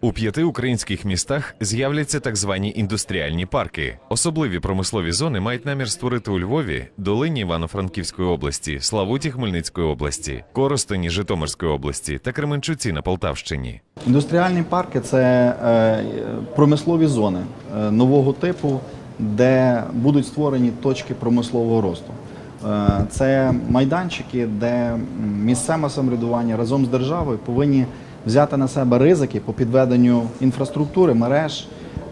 У п'яти українських містах з'являться так звані індустріальні парки. Особливі промислові зони мають намір створити у Львові, Долині Івано-Франківської області, Славуті Хмельницької області, Коростені Житомирської області та Кременчуці на Полтавщині. Індустріальні парки це е, промислові зони е, нового типу, де будуть створені точки промислового росту. Е, Це майданчики, де місцеве самоврядування разом з державою повинні взяти на себе ризики по підведенню інфраструктури, мереж,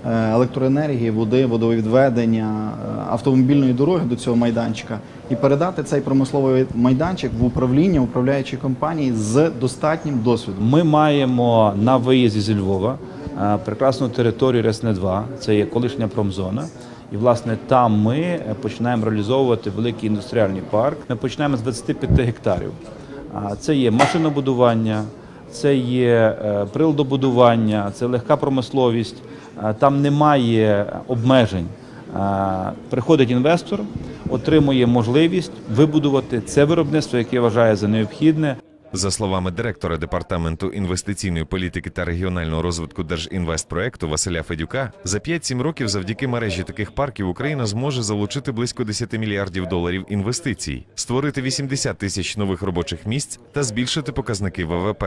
е, електроенергії, води, водовідведення, е, автомобільної дороги до цього майданчика і передати цей промисловий майданчик в управління управляючої компанії з достатнім досвідом. Ми маємо на виїзді зі Львова е, прекрасну територію Ресне 2 це є колишня промзона. І власне там ми починаємо реалізовувати великий індустріальний парк. Ми починаємо з 25 гектарів. Це є машинобудування, це є е, приладобудування, це легка промисловість. Е, Там немає обмежень. Е, Приходить інвестор, отримує можливість вибудувати це виробництво, яке вважає за необхідне. За словами директора департаменту інвестиційної політики та регіонального розвитку Держінвестпроекту Василя Федюка, за 5-7 років завдяки мережі таких парків Україна зможе залучити близько 10 мільярдів доларів інвестицій, створити 80 тисяч нових робочих місць та збільшити показники ВВП.